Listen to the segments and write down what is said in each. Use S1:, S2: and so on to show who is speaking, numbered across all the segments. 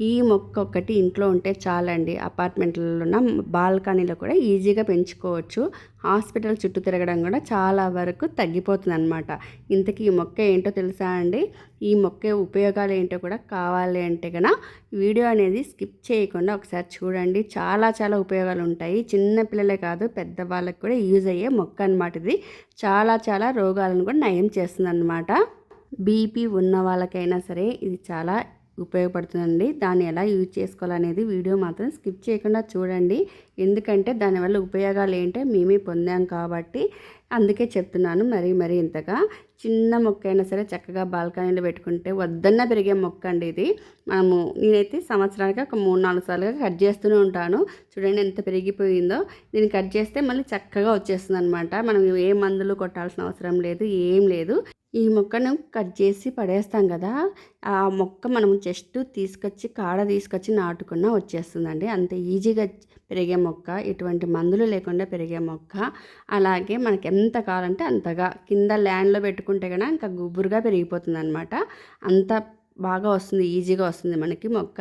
S1: ఈ మొక్క ఒక్కటి ఇంట్లో ఉంటే చాలండి. అపార్ట్మెంట్లలో ఉన్న బాల్కనీలో కూడా ఈజీగా పెంచుకోవచ్చు. హాస్పిటల్ చుట్టూ తిరగడం కూడా చాలా వరకు తగ్గిపోతుంది అనమాట ఇంతకీ ఈ మొక్క ఏంటో తెలుసా అండి? ఈ మొక్క ఉపయోగాలు ఏంటో కూడా కావాలి అంటే కనుక వీడియో అనేది స్కిప్ చేయకుండా ఒకసారి చూడండి. చాలా చాలా ఉపయోగాలు ఉంటాయి. చిన్న పిల్లలే కాదు పెద్దవాళ్ళకి కూడా యూజ్ అయ్యే మొక్క అనమాట ఇది. చాలా చాలా రోగాలను కూడా నయం చేస్తుంది అనమాట బీపీ ఉన్న వాళ్ళకైనా సరే ఇది చాలా ఉపయోగపడుతుందండి. దాన్ని ఎలా యూజ్ చేసుకోవాలనేది వీడియో మాత్రం స్కిప్ చేయకుండా చూడండి. ఎందుకంటే దానివల్ల ఉపయోగాలు ఏంటో మేమే పొందాం కాబట్టి అందుకే చెప్తున్నాను మరీ మరీ ఇంతగా. చిన్న మొక్క అయినా సరే చక్కగా బాల్కనీలో పెట్టుకుంటే వద్దన్న పెరిగే మొక్క అండి ఇది. మనము నేనైతే సంవత్సరానికి ఒక మూడు నాలుగు సార్లుగా కట్ చేస్తూనే ఉంటాను. చూడండి ఎంత పెరిగిపోయిందో. దీన్ని కట్ చేస్తే మళ్ళీ చక్కగా వచ్చేస్తుంది అనమాట మనం ఏ మందులు కొట్టాల్సిన అవసరం లేదు ఏం లేదు. ఈ మొక్కను కట్ చేసి పడేస్తాం కదా ఆ మొక్క మనం జస్ట్ తీసుకొచ్చి కాడ తీసుకొచ్చి నాటుకున్నా వచ్చేస్తుందండి. అంత ఈజీగా పెరిగే మొక్క ఎటువంటి మందులు లేకుండా పెరిగే మొక్క. అలాగే మనకి ఎంత కావాలంటే అంతగా. కింద ల్యాండ్లో పెట్టుకుంటే కనుక ఇంకా గుబురుగా పెరిగిపోతుంది అనమాట అంత బాగా వస్తుంది ఈజీగా వస్తుంది మనకి మొక్క.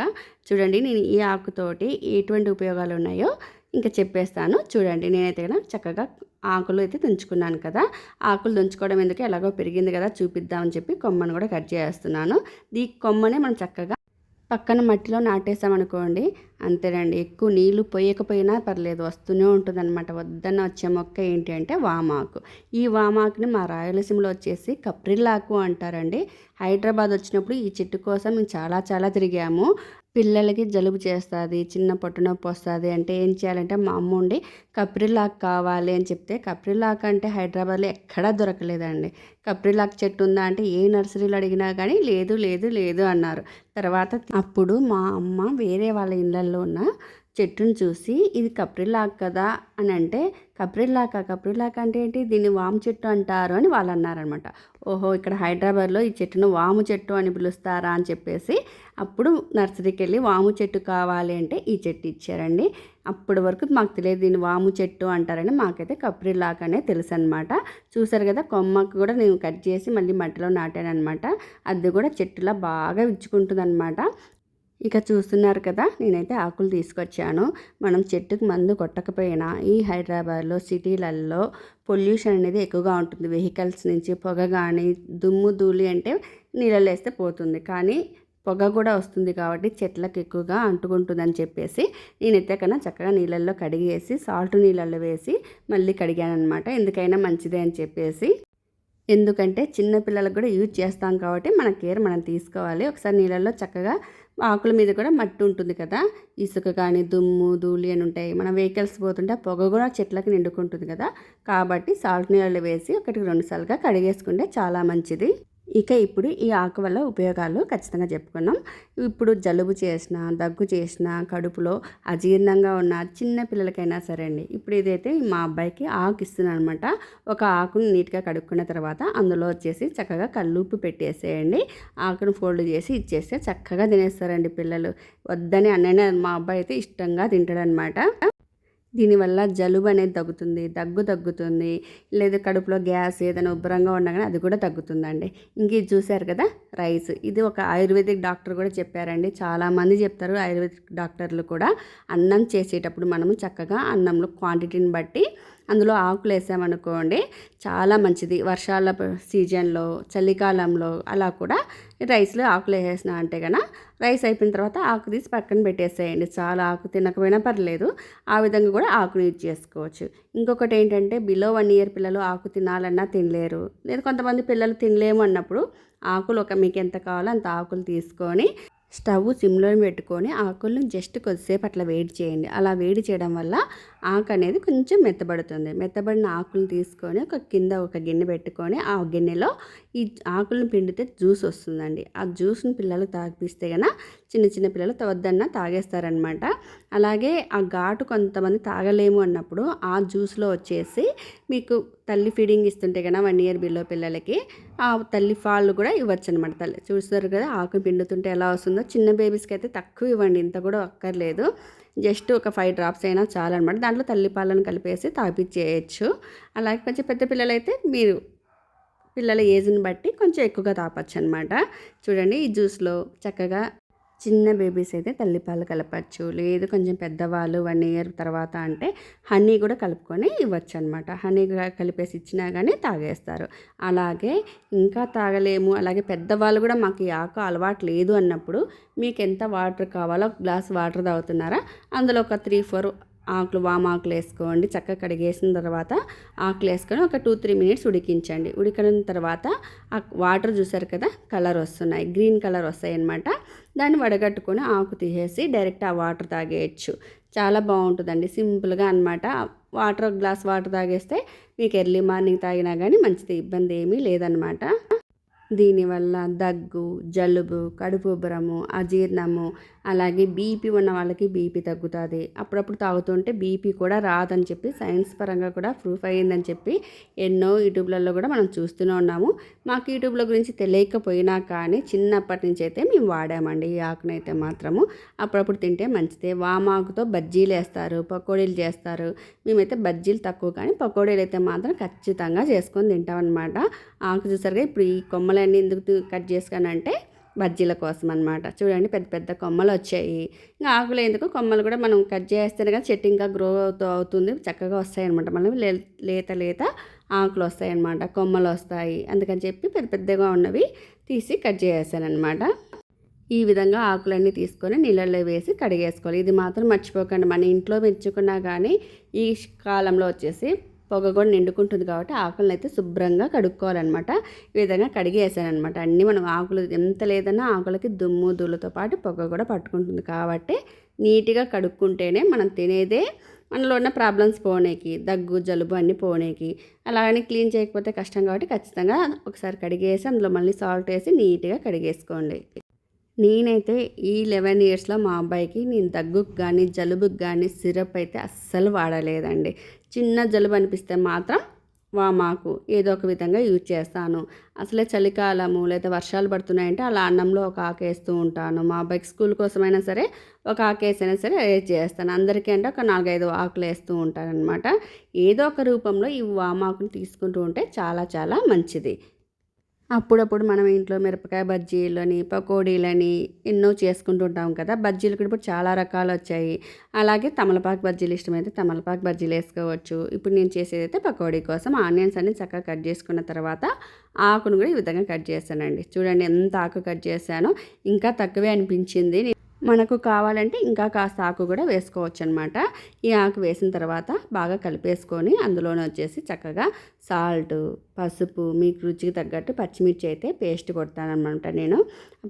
S1: చూడండి నేను ఈ ఆకుతోటి ఎటువంటి ఉపయోగాలు ఉన్నాయో ఇంకా చెప్పేస్తాను. చూడండి నేనైతే కదా చక్కగా ఆకులు అయితే తుంచుకున్నాను కదా. ఆకులు తుంచుకోవడం ఎందుకు? ఎలాగో పెరిగింది కదా చూపిద్దామని చెప్పి కొమ్మను కూడా కట్ చేస్తున్నాను ఈ కొమ్మనే మనం చక్కగా పక్కన మట్టిలో నాటేసామనుకోండి అంతేనండి. ఎక్కువ నీళ్ళు పోయకపోయినా పర్లేదు వస్తూనే ఉంటుంది అనమాట వద్దన్న వచ్చే మొక్క ఏంటి అంటే వామాకు. ఈ వామాకుని మా రాయలసీమలో వచ్చేసి కప్రిల్లాకు అంటారండి. హైదరాబాద్ వచ్చినప్పుడు ఈ చెట్టు కోసం మేము చాలా చాలా తిరిగాము. పిల్లలకి జలుబు చేస్తుంది చిన్న పొట్టు నొప్పి వస్తుంది అంటే ఏం చేయాలంటే మా అమ్మ ఉండి కప్రిలాక్ కావాలి అని చెప్తే కప్రిలాక్ అంటే హైదరాబాద్లో ఎక్కడా దొరకలేదండి. కప్రిలాక్ చెట్టు ఉందా అంటే ఏ నర్సరీలో అడిగినా కానీ లేదు లేదు లేదు అన్నారు. తర్వాత అప్పుడు మా అమ్మ వేరే వాళ్ళ ఇళ్ళల్లో ఉన్న చెట్టును చూసి ఇది కప్రిలాక్ కదా? అని అంటే కప్రిల్లాక కప్రిల్లాక్ అంటే ఏంటి? దీన్ని వాము చెట్టు అంటారు అని వాళ్ళు అన్నారనమాట ఓహో ఇక్కడ హైదరాబాద్లో ఈ చెట్టును వాము చెట్టు అని పిలుస్తారా? అని చెప్పేసి అప్పుడు నర్సరీకి వెళ్ళి వాము చెట్టు కావాలి అంటే ఈ చెట్టు ఇచ్చారండి. అప్పటి వరకు మాకు తెలియదు దీన్ని వాము చెట్టు అంటారని. మాకైతే కప్రిల్లాక్ అనే తెలుసు అనమాట చూసారు కదా కొమ్మకు కూడా నేను కట్ చేసి మళ్ళీ మట్టిలో నాటాను అనమాట అది కూడా చెట్టులా బాగా ఇచ్చుకుంటుంది అనమాట ఇక చూస్తున్నారు కదా నేనైతే ఆకులు తీసుకొచ్చాను. మనం చెట్టుకు మందు కొట్టకపోయినా ఈ హైదరాబాద్లో సిటీలలో పొల్యూషన్ అనేది ఎక్కువగా ఉంటుంది. వెహికల్స్ నుంచి పొగ కానీ దుమ్ము ధూళి అంటే నీళ్ళలో వేస్తే పోతుంది. కానీ పొగ కూడా వస్తుంది కాబట్టి చెట్లకు ఎక్కువగా అంటుకుంటుందని చెప్పేసి నేనైతే కన్నా చక్కగా నీళ్ళల్లో కడిగేసి సాల్ట్ నీళ్ళల్లో వేసి మళ్ళీ కడిగాను అనమాట ఎందుకైనా మంచిదే అని చెప్పేసి. ఎందుకంటే చిన్న పిల్లలకు కూడా యూజ్ చేస్తాం కాబట్టి మన కేర్ మనం తీసుకోవాలి. ఒకసారి నీళ్ళల్లో చక్కగా ఆకుల మీద కూడా మట్టి ఉంటుంది కదా. ఇసుక కానీ దుమ్ము ధూళి అని ఉంటాయి. మనం వెహికల్స్ పోతుంటే పొగ కూడా చెట్లకి నిండుకుంటుంది కదా. కాబట్టి సాల్ట్ నీళ్ళు వేసి ఒకటి రెండుసార్లుగా కడిగేసుకుంటే చాలా మంచిది. ఇక ఇప్పుడు ఈ ఆకు వల్ల ఉపయోగాలు ఖచ్చితంగా చెప్పుకున్నాం. ఇప్పుడు జలుబు చేసిన దగ్గు చేసిన కడుపులో అజీర్ణంగా ఉన్న చిన్న పిల్లలకైనా సరే అండి ఇప్పుడు ఇదైతే మా అబ్బాయికి ఆకు ఇస్తున్నాను అనమాట ఒక ఆకును నీట్గా కడుక్కున్న తర్వాత అందులో వచ్చేసి చక్కగా కల్లుప్పు పెట్టేసేయండి. ఆకును ఫోల్డ్ చేసి ఇచ్చేస్తే చక్కగా తినేస్తారండి పిల్లలు. వద్దని అన్ననే మా అబ్బాయి అయితే ఇష్టంగా తింటాడనమాట దీనివల్ల జలుబు అనేది తగ్గుతుంది దగ్గు తగ్గుతుంది లేదా కడుపులో గ్యాస్ ఏదైనా ఉబ్బరంగా ఉన్నా కానీ అది కూడా తగ్గుతుందండి. ఇంక ఇది చూశారు కదా రైస్. ఇది ఒక ఆయుర్వేదిక్ డాక్టర్ కూడా చెప్పారండి. చాలామంది చెప్తారు ఆయుర్వేదిక్ డాక్టర్లు కూడా అన్నం చేసేటప్పుడు మనము చక్కగా అన్నంలో క్వాంటిటీని బట్టి అందులో ఆకులు వేసామనుకోండి చాలా మంచిది. వర్షాల సీజన్లో చలికాలంలో అలా కూడా రైస్లో ఆకులు వేసేసిన అంటే కనుక రైస్ అయిపోయిన తర్వాత ఆకు తీసి పక్కన పెట్టేసేయండి. చాలా ఆకు తినకపోయినా పర్లేదు. ఆ విధంగా కూడా ఆకును యూజ్ చేసుకోవచ్చు. ఇంకొకటి ఏంటంటే బిలో వన్ ఇయర్ పిల్లలు ఆకు తినాలన్నా తినలేరు. లేదా కొంతమంది పిల్లలు తినలేము అన్నప్పుడు ఆకులు ఒక మీకు ఎంత కావాలో అంత ఆకులు తీసుకొని స్టవ్ సిమ్లో పెట్టుకొని ఆకులను జస్ట్ కొద్దిసేపు అట్లా వేడి చేయండి. అలా వేడి చేయడం వల్ల ఆకు అనేది కొంచెం మెత్తబడుతుంది. మెత్తబడిన ఆకులు తీసుకొని ఒక కింద ఒక గిన్నె పెట్టుకొని ఆ గిన్నెలో ఈ ఆకులను పిండితే జ్యూస్ వస్తుందండి. ఆ జ్యూస్ని పిల్లలకు తాగిపిస్తే కనుక చిన్న చిన్న పిల్లలు వద్దన్న తాగేస్తారనమాట. అలాగే ఆ ఘాటు కొంతమంది తాగలేము అన్నప్పుడు ఆ జ్యూస్లో వచ్చేసి మీకు తల్లి ఫీడింగ్ ఇస్తుంటే కనుక వన్ ఇయర్ బిలో పిల్లలకి ఆ తల్లి ఫాళ్ళు కూడా ఇవ్వచ్చు అనమాట తల్లి చూస్తారు కదా ఆకు పిండుతుంటే ఎలా వస్తుందో. చిన్న బేబీస్కి అయితే తక్కువ ఇవ్వండి. ఇంత కూడా అక్కర్లేదు. జస్ట్ ఒక ఫైవ్ డ్రాప్స్ అయినా చాలన్నమాట దాంట్లో తల్లిపాలను కలిపేసి తాపిచ్చేయచ్చు. అలాగే కొంచెం పెద్ద పిల్లలైతే మీరు పిల్లల ఏజ్ని బట్టి కొంచెం ఎక్కువగా తాపచ్చు అనమాట చూడండి ఈ జ్యూస్లో చక్కగా చిన్న బేబీస్ అయితే తల్లిపాలు కలపచ్చు. లేదు కొంచెం పెద్దవాళ్ళు వన్ ఇయర్ తర్వాత అంటే హనీ కూడా కలుపుకొని ఇవ్వచ్చు అనమాట హనీ కలిపేసి ఇచ్చినా కానీ తాగేస్తారు. అలాగే ఇంకా తాగలేము. అలాగే పెద్దవాళ్ళు కూడా మాకు ఈ ఆకు అలవాటు లేదు అన్నప్పుడు మీకు ఎంత వాటర్ కావాలో గ్లాస్ వాటర్ తాగుతున్నారా? అందులో ఒక త్రీ ఫోర్ ఆకులు వామాకులు వేసుకోండి చక్కగా కడిగేసిన తర్వాత ఆకులు వేసుకొని ఒక టూ త్రీ మినిట్స్ ఉడికించండి. ఉడికిన తర్వాత ఆ వాటర్ చూసారు కదా కలర్ వస్తున్నాయి. గ్రీన్ కలర్ వస్తాయి అనమాట దాన్ని వడగట్టుకొని ఆకు తీసేసి డైరెక్ట్ ఆ వాటర్ తాగేయచ్చు. చాలా బాగుంటుందండి. సింపుల్గా అనమాట వాటర్ గ్లాస్ వాటర్ తాగేస్తే మీకు ఎర్లీ మార్నింగ్ తాగినా కానీ మంచిది. ఇబ్బంది ఏమీ లేదనమాట దీనివల్ల దగ్గు జలుబు కడుపు ఉబ్బరము అజీర్ణము అలాగే బీపీ ఉన్న వాళ్ళకి బీపీ తగ్గుతుంది. అప్పుడప్పుడు తాగుతుంటే బీపీ కూడా రాదని చెప్పి సైన్స్ పరంగా కూడా ప్రూఫ్ అయ్యిందని చెప్పి ఎన్నో యూట్యూబ్లలో కూడా మనం చూస్తూనే ఉన్నాము. మాకు యూట్యూబ్ల గురించి తెలియకపోయినా కానీ చిన్నప్పటి నుంచి అయితే మేము వాడామండి ఈ ఆకునైతే మాత్రము. అప్పుడప్పుడు తింటే మంచిదే. వామాకుతో బజ్జీలు వేస్తారు పకోడీలు చేస్తారు. మేమైతే బజ్జీలు తక్కువ కానీ పకోడీలు అయితే మాత్రం ఖచ్చితంగా చేసుకొని తింటాం అనమాట ఆకు చూసారుగా ఇప్పుడు ఈ కొమ్మలన్నీ ఎందుకు కట్ చేసుకానంటే బజ్జీల కోసం అనమాట చూడండి పెద్ద పెద్ద కొమ్మలు వచ్చాయి. ఇంకా ఆకులు ఎందుకు? కొమ్మలు కూడా మనం కట్ చేస్తేనే కదా చెట్టు ఇంకా గ్రో అవుతూ అవుతుంది. చక్కగా వస్తాయి అనమాట మనం లేత లేత ఆకులు వస్తాయి అనమాట కొమ్మలు వస్తాయి. అందుకని చెప్పి పెద్ద పెద్దగా ఉన్నవి తీసి కట్ చేసేసానమాట ఈ విధంగా ఆకులన్నీ తీసుకొని నీళ్ళల్లో వేసి కడిగేసుకోవాలి. ఇది మాత్రం మర్చిపోకండి. మన ఇంట్లో పెంచుకున్నా కానీ ఈ కాలంలో వచ్చేసి పొగ కూడా నిండుకుంటుంది కాబట్టి ఆకులను అయితే శుభ్రంగా కడుక్కోవాలన్నమాట. ఈ విధంగా కడిగేసానమాట అన్నీ మనం ఆకులు ఎంత లేదన్నా ఆకులకి దుమ్ము దుళ్ళతో పాటు పొగ కూడా పట్టుకుంటుంది. కాబట్టి నీట్గా కడుక్కుంటేనే మనం తినేదే మనలో ఉన్న ప్రాబ్లమ్స్ పోనేకి దగ్గు జలుబు అన్నీ పోనేకి. అలాగని క్లీన్ చేయకపోతే కష్టం కాబట్టి ఖచ్చితంగా ఒకసారి కడిగేసి అందులో మళ్ళీ సాల్ట్ వేసి నీట్గా కడిగేసుకోండి. నేనైతే ఈ లెవెన్ ఇయర్స్లో మా అబ్బాయికి నేను దగ్గుకు కానీ జలుబుకి కానీ సిరప్ అయితే అస్సలు వాడలేదండి. చిన్న జలుబు అనిపిస్తే మాత్రం వామాకు ఏదో ఒక విధంగా యూజ్ చేస్తాను. అసలే చలికాలము లేదా వర్షాలు పడుతున్నాయంటే అలా అన్నంలో ఒక ఆకేస్తూ ఉంటాను. మా అబ్బాయికి స్కూల్ కోసమైనా సరే ఒక ఆకేసైనా సరే అరేంజ్ చేస్తాను. అందరికీ అంటే ఒక నాలుగైదు ఆకులు వేస్తూ ఉంటాను అనమాట ఏదో ఒక రూపంలో ఈ వామాకును తీసుకుంటూ ఉంటే చాలా చాలా మంచిది. అప్పుడప్పుడు మనం ఇంట్లో మిరపకాయ బజ్జీలని పకోడీలని ఎన్నో చేసుకుంటూ ఉంటాం కదా. బజ్జీలు కూడా ఇప్పుడు చాలా రకాలు వచ్చాయి. అలాగే తమలపాకు బజ్జీలు ఇష్టమైతే తమలపాకు బజ్జీలు వేసుకోవచ్చు. ఇప్పుడు నేను చేసేది అయితే పకోడీ కోసం ఆనియన్స్ అన్ని చక్కగా కట్ చేసుకున్న తర్వాత ఆకును కూడా ఈ విధంగా కట్ చేశానండి. చూడండి ఎంత ఆకు కట్ చేశానో. ఇంకా తక్కువే అనిపించింది. మనకు కావాలంటే ఇంకా కాస్త ఆకు కూడా వేసుకోవచ్చు అనమాట ఈ ఆకు వేసిన తర్వాత బాగా కలిపేసుకొని అందులోనే వచ్చేసి చక్కగా సాల్ట్ పసుపు మీకు రుచికి తగ్గట్టు పచ్చిమిర్చి అయితే పేస్ట్ కొడతానమాట నేను.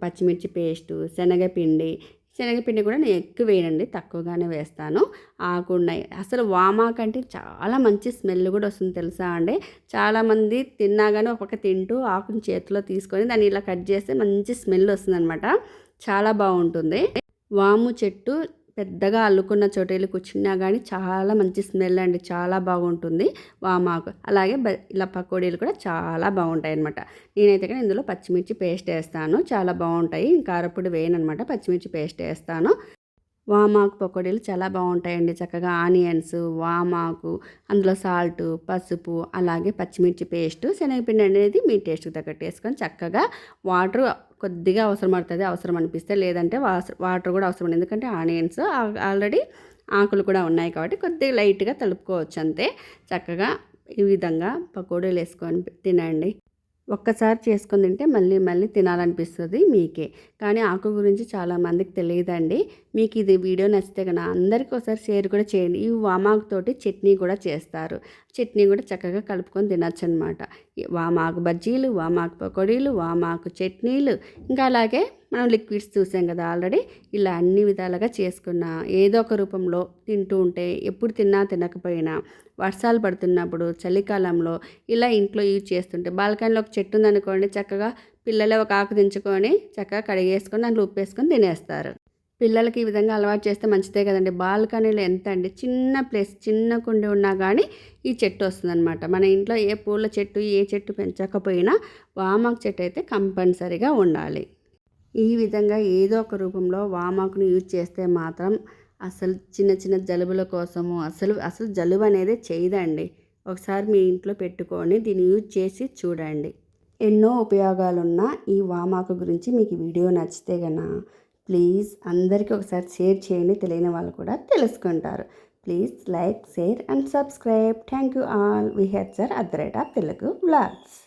S1: పచ్చిమిర్చి పేస్టు శనగపిండి శనగపిండి కూడా నేను ఎక్కువ వేయనండి తక్కువగానే వేస్తాను. ఆకు ఉన్నాయి అసలు వామాకంటే చాలా మంచి స్మెల్ కూడా వస్తుంది తెలుసా అండి? చాలామంది తిన్నా కానీ ఒక తింటూ ఆకుని చేతిలో తీసుకొని దాన్ని ఇలా కట్ చేస్తే మంచి స్మెల్ వస్తుంది చాలా బాగుంటుంది. వాము చెట్టు పెద్దగా అల్లుకున్న చోటేళ్ళు కూర్చున్నా కానీ చాలా మంచి స్మెల్ అండి. చాలా బాగుంటుంది వామాకు. అలాగే ఇలా పకోడీలు కూడా చాలా బాగుంటాయి అనమాట నేనైతే కానీ ఇందులో పచ్చిమిర్చి పేస్ట్ వేస్తాను. చాలా బాగుంటాయి. కారపొడి వేయనమాట పచ్చిమిర్చి పేస్ట్ వేస్తాను. వామాకు పకోడీలు చాలా బాగుంటాయండి. చక్కగా ఆనియన్స్ వామాకు అందులో సాల్ట్ పసుపు అలాగే పచ్చిమిర్చి పేస్ట్ శనగపిండి అనేది మీ టేస్ట్కి తగ్గట్టు వేసుకొని చక్కగా వాటర్ కొద్దిగా అవసరం పడుతుంది అవసరం అనిపిస్తే లేదంటే వాటర్ కూడా అవసరం ఎందుకంటే ఆనియన్స్ ఆల్రెడీ ఆకులు కూడా ఉన్నాయి కాబట్టి కొద్దిగా లైట్గా తలుపుకోవచ్చు అంతే చక్కగా ఈ విధంగా పకోడీలు వేసుకొని తినండి. ఒక్కసారి చేసుకొని తింటే మళ్ళీ మళ్ళీ తినాలనిపిస్తుంది మీకే. కానీ ఆకు గురించి చాలామందికి తెలియదండి. మీకు ఇది వీడియో నచ్చితే కన్నా అందరికీ ఒకసారి షేర్ కూడా చేయండి. ఈ వామాకుతోటి చట్నీ కూడా చేస్తారు. చట్నీ కూడా చక్కగా కలుపుకొని తినచ్చు అనమాట వామాకు బజ్జీలు వామాకు పకోడీలు వామాకు చట్నీలు ఇంకా అలాగే మనం లిక్విడ్స్ చూసాం కదా ఆల్రెడీ ఇలా అన్ని విధాలుగా చేసుకున్న ఏదో ఒక రూపంలో తింటూ ఉంటే ఎప్పుడు తిన్నా తినకపోయినా వర్షాలు పడుతున్నప్పుడు చలికాలంలో ఇలా ఇంట్లో యూజ్ చేస్తుంటే బాల్కనీలో ఒక చెట్టు ఉందనుకోండి చక్కగా పిల్లలే ఒక ఆకు దించుకొని చక్కగా కడిగేసుకొని దాంట్లో ఉప్పు వేసుకొని తినేస్తారు. పిల్లలకి ఈ విధంగా అలవాటు చేస్తే మంచిదే కదండి. బాల్కనీలో ఎంత అండి? చిన్న ప్లేస్ చిన్న కుండి ఉన్నా కానీ ఈ చెట్టు వస్తుందన్నమాట. మన ఇంట్లో ఏ పూల చెట్టు ఏ చెట్టు పెంచకపోయినా వామాకు చెట్టు అయితే కంపల్సరీగా ఉండాలి. ఈ విధంగా ఏదో ఒక రూపంలో వామాకును యూజ్ చేస్తే మాత్రం అసలు చిన్న చిన్న జలుబుల కోసము అసలు అసలు జలుబు అనేది చేయదండి. ఒకసారి మీ ఇంట్లో పెట్టుకొని దీన్ని యూజ్ చేసి చూడండి. ఎన్నో ఉపయోగాలున్న ఈ వామాకు గురించి మీకు వీడియో నచ్చితే గన ప్లీజ్ అందరికీ ఒకసారి షేర్ చేయండి తెలియని వాళ్ళు కూడా తెలుసుకుంటారు. Please like share and subscribe. Thank you all. V H sir at the rate of Telugu vlogs